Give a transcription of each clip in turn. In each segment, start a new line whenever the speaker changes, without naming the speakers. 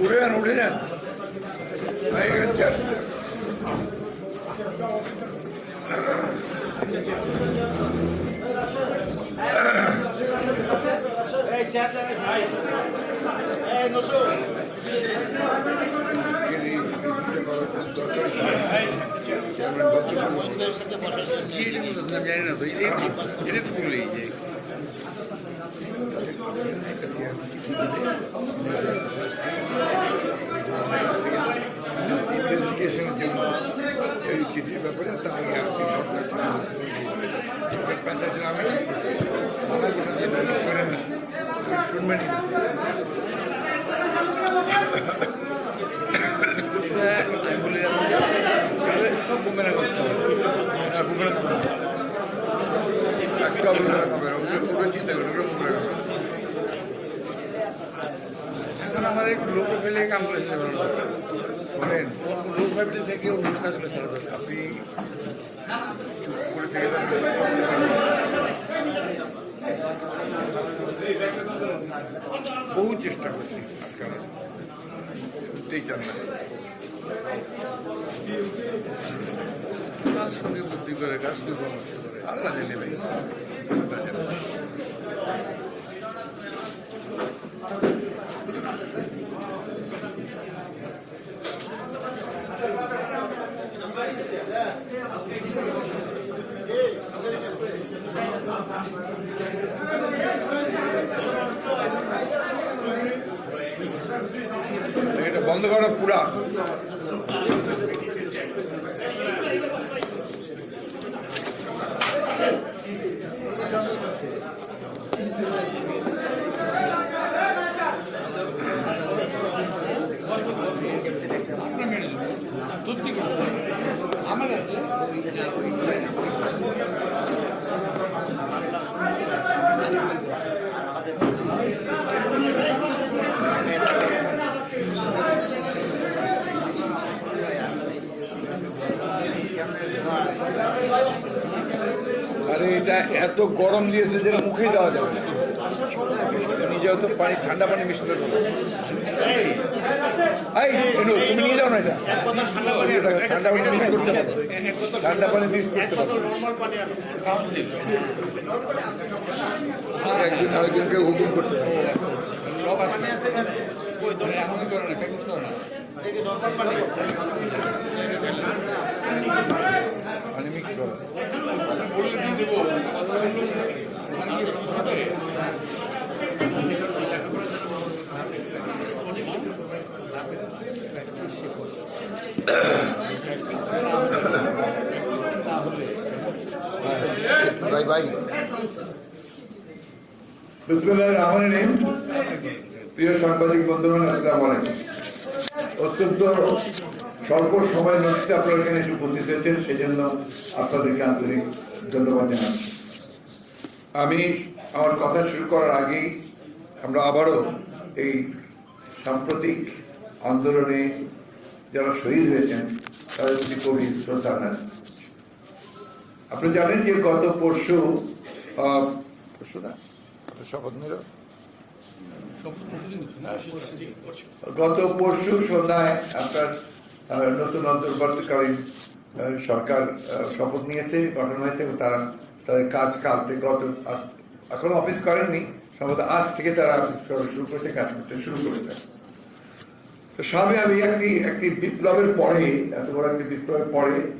উঠে যান উঠে যান হয়ে গেছে। আজকের এই মিটিংটা করা খুব দরকারি ছিল।
জানি না তো এই এটা তো বললেই যে
ইনভেস্টিগেশনের জন্য এই চিঠির ব্যাপারে তাই আসছে প্যাঁচাটা আমি ঠিক করছি মানা করলেন যে এটা ঠিক করেন না শুনবেনই না
এটা আমি বলে যাব যে এগুলো সব বোমেরা করছে
বুমরা খাবে না একটা বুমরা খাবে না ওগুলো ওগুলো চিন্তা করেন ওগুলো বুমরা খাবে।
এখন আমাদের একটু লোক ফেলে কাম করে দরকার
শোনেন
লোক ফ্যামিলি থেকে অন্য ছাড়া দরকার
আপনি চুপ করে থেকে। বহু চেষ্টা করছি আজকাল করতেই চান না
বুদ্ধি করে কার সঙ্গে করে
আল্লাহ জেনে ভাই। এটা বন্ধ করা পুরা আরে এটা এত গরম দিয়েছে যে মুখে দেওয়া যাবে নিজেও তো পানি ঠান্ডা পানি মিশতে এই এনু, তুমি নিয়ে যাও না এটা। ঠান্ডা পানি মিক্স করতে পারো ঠান্ডা পানি মিক্স করতে পারো একদিন আরেকজনকে হুকুম করতে পারো
মানে কি
রহমান রহিম। প্রিয় সাংবাদিক বন্ধুগণ আসসালামু আলাইকুম। অত্যন্ত স্বল্প সময়ের মধ্যে আপনারা এখানে এসে উপস্থিত হয়েছেন সেই জন্য আপনাদেরকে আন্তরিক ধন্যবাদ জানাচ্ছি। আমি আমার কথা শুরু করার আগেই আমরা আবারও এই সাম্প্রতিক আন্দোলনে যারা শহীদ হয়েছেন তাদের প্রতি গভীর শ্রদ্ধা জানাচ্ছি। আপনি জানেন যে গত পরশু পরশু না শপথ নিল? গত পরশু সন্ধ্যায় আপনার নতুন অন্তর্বর্তীকালীন সরকার শপথ নিয়েছে, গঠন হয়েছে, এবং তারা তাদের কাজ কাল থেকে গত, আজ- এখনও অফিস করেননি, সম্ভবত আজ থেকে তারা অফিস করা শুরু করেছে, কাজ করতে শুরু করেছে। তো স্বামী আমি একটি একটি বিপ্লবের পরে, এত বড় একটি বিপ্লবের পরে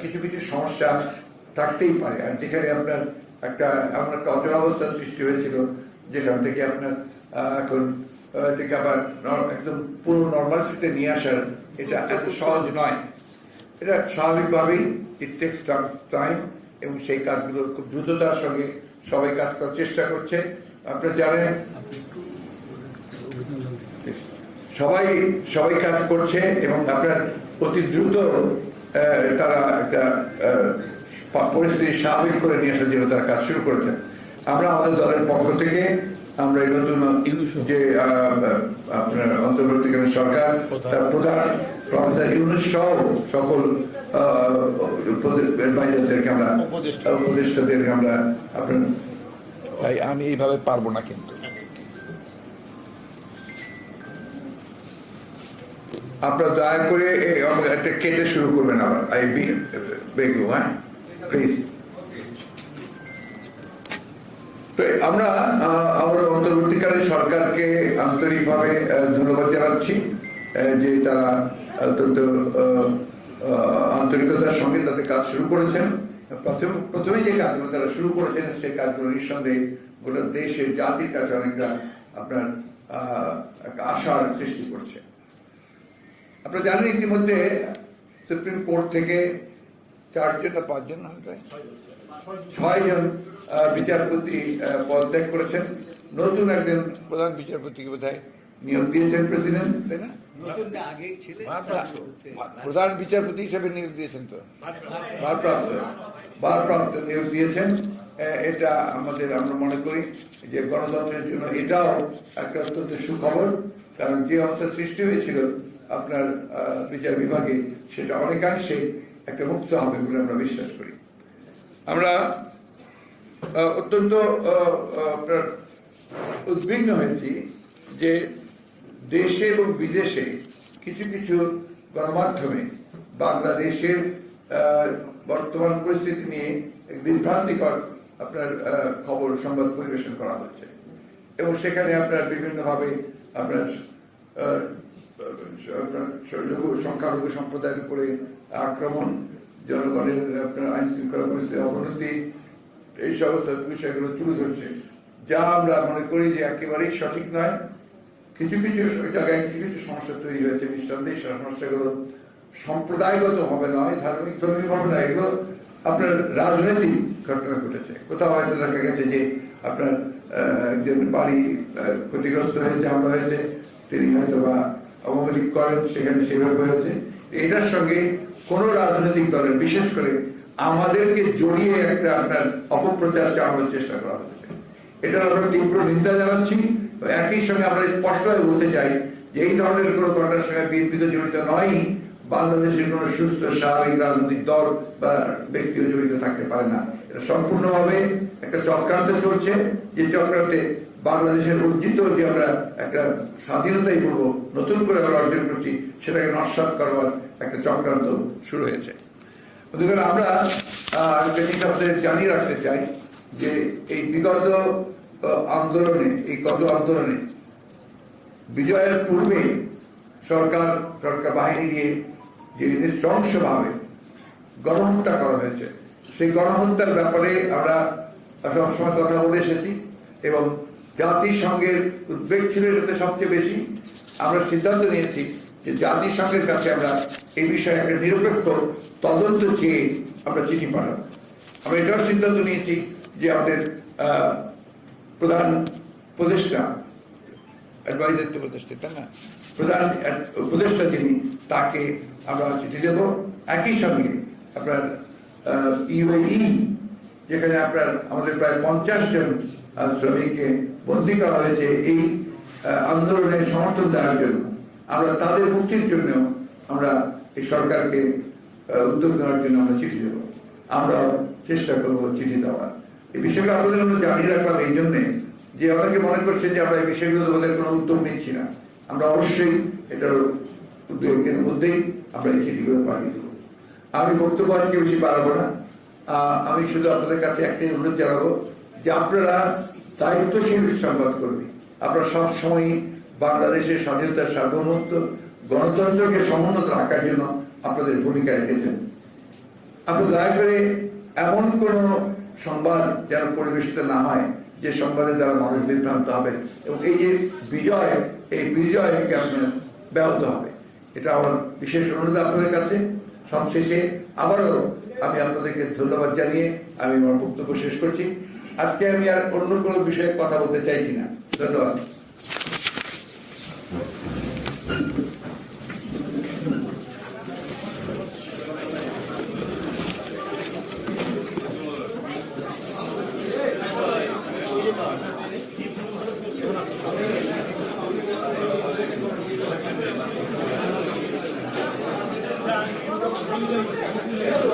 কিছু কিছু সমস্যা থাকতেই পারে। আর যেখানে আপনার একটা, এমন একটা অচলাবস্থার সৃষ্টি হয়েছিল, যেখান থেকে আপনার এখন এটাকে আবার একদম পুরো নর্মালসিতে নিয়ে আসার এটা এত সহজ নয়। এটা স্বাভাবিকভাবেই ইট টাইম এবং সেই কাজগুলো খুব দ্রুততার সঙ্গে সবাই কাজ করার চেষ্টা করছে। আপনারা জানেন, সবাই সবাই কাজ করছে এবং আপনার অতি দ্রুত তারা একটা পরিস্থিতি স্বাভাবিক করে নিয়ে আসার জন্য তারা কাজ শুরু করেছেন। আমরা আমাদের দলের পক্ষ থেকে আমরা এই নতুন যে আপনার অন্তর্বর্তীকালীন সরকার তার প্রধান প্রফেসর ইউনুস সহ সকল আমরা উপদেষ্টাদেরকে আমরা আপনার
ভাই আমি এইভাবে পারব না কিন্তু।
আপনারা দয়া করে এই একটা কেটে শুরু করবেন আবার। আই বি বেগু হ্যাঁ? প্লিজ আমরা অন্তর্বর্তীকালীন সরকারকে আন্তরিকভাবে ধন্যবাদ জানাচ্ছি যে তারা অত্যন্ত আন্তরিকতার সঙ্গে তাদের কাজ শুরু করেছেন। প্রথম, প্রথমেই যে কাজগুলো তারা শুরু করেছেন, সেই কাজগুলো নিঃসন্দেহে গোটা দেশের জাতির কাছে অনেকটা আপনার আশার সৃষ্টি করছে। আপনারা জানেন ইতিমধ্যে সুপ্রিম কোর্ট থেকে চারজন না পাঁচজন ছয়জন আহ, বিচারপতি পদত্যাগ করেছেন। নতুন একজন প্রধান বিচারপতিকে বোধহয় নিয়োগ দিয়েছেন প্রেসিডেন্ট তাই না? প্রধান বিচারপতি হিসেবে নিয়োগ দিয়েছেন তো? ভারপ্রাপ্ত। ভারপ্রাপ্ত। নিয়োগ দিয়েছেন। আহ, এটা আমাদের আমরা মনে করি যে গণতন্ত্রের জন্য এটাও একটা অত্যন্ত সুখবর কারণ যে অবস্থা সৃষ্টি হয়েছিল আপনার আহ, বিচার বিভাগে সেটা অনেকাংশে একটা মুক্ত হবে বলে আমরা বিশ্বাস করি। আমরা অত্যন্ত উদ্বিগ্ন হয়েছি যে দেশে এবং বিদেশে কিছু কিছু গণমাধ্যমে বাংলাদেশের বর্তমান পরিস্থিতি নিয়ে এক বিভ্রান্তিকর আপনার খবর সংবাদ পরিবেশন করা হচ্ছে। এবং সেখানে আপনার বিভিন্নভাবে আপনার সংখ্যালঘু সম্প্রদায়ের উপরে আক্রমণ, জনগণের আপনার আইন শৃঙ্খলা পরিস্থিতির অবনতি, এই সমস্ত বিষয়গুলো তুলে ধরছে। যা আমরা মনে করি যে একেবারেই সঠিক নয়। কিছু কিছু জায়গায় কিছু কিছু সমস্যা তৈরি হয়েছে। নিঃসন্দেহে সমস্যাগুলো সম্প্রদায়গত ভাবে নয়, ধার্মিক, ধর্মীয় নয়, এগুলো আপনার রাজনৈতিক ঘটনা ঘটেছে। কোথাও হয়তো দেখা গেছে যে আপনার একজন বাড়ি ক্ষতিগ্রস্ত হয়েছে, হামলা হয়েছে, তিনি হয়তো বা লীগ করেন, সেখানে সেভাবে হয়েছে। এটার সঙ্গে কোন রাজনৈতিক দলের, বিশেষ করে আমাদেরকে জড়িয়ে একটা আপনার অপপ্রচার চালানোর চেষ্টা করা হচ্ছে। এটার আমরা তীব্র নিন্দা জানাচ্ছি। একই সঙ্গে আমরা স্পষ্টভাবে বলতে চাই যে এই ধরনের কোনো ঘটনার সঙ্গে বিএনপি তো জড়িত নয়। বাংলাদেশের কোনো সুস্থ, স্বাভাবিক রাজনৈতিক দল বা ব্যক্তিও জড়িত থাকতে পারে না। এটা সম্পূর্ণভাবে একটা চক্রান্ত চলছে। যে চক্রান্তে বাংলাদেশের অর্জিত যে আমরা একটা স্বাধীনতাই বলব, নতুন করে আমরা অর্জন করছি, সেটাকে নস্বাত করবার একটা চক্রান্ত শুরু হয়েছে। অধিকার আমরা আপনাদের জানিয়ে রাখতে চাই যে এই বিগত আন্দোলনে, এই গত আন্দোলনে বিজয়ের পূর্বে সরকার সরকার বাহিনী দিয়ে যে নৃশংসভাবে গণহত্যা করা হয়েছে, সেই গণহত্যার ব্যাপারে আমরা সবসময় কথা বলে এসেছি এবং জাতিসংঘের উদ্বেগ ছিল এটাতে সবচেয়ে বেশি। আমরা সিদ্ধান্ত নিয়েছি যে জাতিসংঘের কাছে আমরা এই বিষয়ে একটা নিরপেক্ষ তদন্ত চেয়ে আমরা চিঠি পাঠাবো। আমরা এটাও সিদ্ধান্ত নিয়েছি যে আমাদের প্রধান উপদেষ্টা অ্যাডভাইজার তো তাই না? প্রধান উপদেষ্টা যিনি, তাকে আমরা চিঠি দেব। একই সঙ্গে আপনার ইউএই, যেখানে আপনার আমাদের প্রায় পঞ্চাশ জন শ্রমিককে বন্দি করা হয়েছে এই আন্দোলনের সমর্থন দেওয়ার জন্য। আমরা তাদের মুক্তির জন্য আমরা এই সরকারকে উদ্যোগ নেওয়ার জন্য আমরা চিঠি দেব। আমরা চেষ্টা করব চিঠি দেওয়ার। এই বিষয়গুলো আপনাদের আমরা জানিয়ে রাখলাম এই জন্যে যে অনেকে মনে করছেন যে আমরা এই বিষয়গুলো আমাদের কোনো উদ্যোগ নিচ্ছি না। আমরা অবশ্যই এটার দু, একদিনের মধ্যেই আমরা এই চিঠিগুলো পাঠিয়ে দেবো। আমি বক্তব্য আজকে বেশি বাড়াবো না। আমি শুধু আপনাদের কাছে একটাই অনুরোধ জানাব যে আপনারা দায়িত্বশীল সংবাদ কর্মী আপনারা সব সময় বাংলাদেশের স্বাধীনতার সার্বভৌমত্ব, গণতন্ত্রকে সমুন্নত রাখার জন্য আপনাদের ভূমিকা রেখেছেন। আপনি দয়া করে এমন কোন সংবাদ যেন পরিবেশিত না হয়, যে সংবাদের দ্বারা মানুষ বিভ্রান্ত হবে এবং এই যে বিজয়, এই বিজয়কে আপনার ব্যাহত হবে। এটা আমার বিশেষ অনুরোধ আপনাদের কাছে। সবশেষে আবারও আমি আপনাদেরকে ধন্যবাদ জানিয়ে আমি আমার বক্তব্য শেষ করছি। আজকে আমি আর অন্য কোনো বিষয়ে কথা বলতে চাইছি না ধন্যবাদ Thank you.